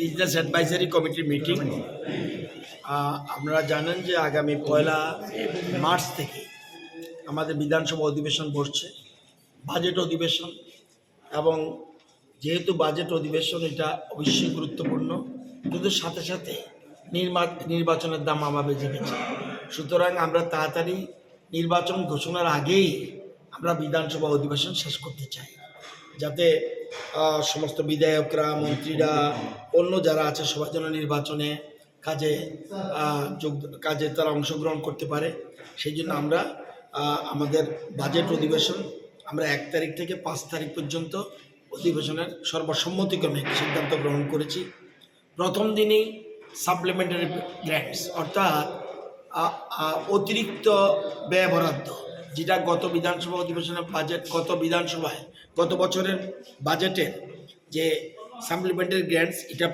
Business advisory কমিটির meeting আপনারা জানেন যে আগামী পয়লা মার্চ থেকে আমাদের বিধানসভা অধিবেশন বসছে, বাজেট অধিবেশন, এবং যেহেতু বাজেট অধিবেশন, এটা অবশ্যই গুরুত্বপূর্ণ। কিন্তু সাথে সাথে নির্মা, নির্বাচনের দাম আমা বেজে গেছে সুতরাং আমরা তাড়াতাড়ি নির্বাচন ঘোষণার আগেই আমরা বিধানসভা অধিবেশন শেষ করতে চাই, যাতে সমস্ত বিধায়করা, মন্ত্রীরা, অন্য যারা আছে, সবার জন্য নির্বাচনে কাজে যোগ, কাজে তারা অংশগ্রহণ করতে পারে। সেই জন্য আমরা আমাদের বাজেট অধিবেশন আমরা এক তারিখ থেকে পাঁচ তারিখ পর্যন্ত অধিবেশনের সর্বসম্মতিক্রমে সিদ্ধান্ত গ্রহণ করেছি। প্রথম দিনেই সাপ্লিমেন্টারি গ্র্যান্টস অর্থাৎ অতিরিক্ত ব্যয় বরাদ্দ। যেটা গত বিধানসভা অধিবেশনে বাজেট গত বিধানসভায় গত বছরের বাজেটে যে সাপ্লিমেন্টারি গ্র্যান্টস এটা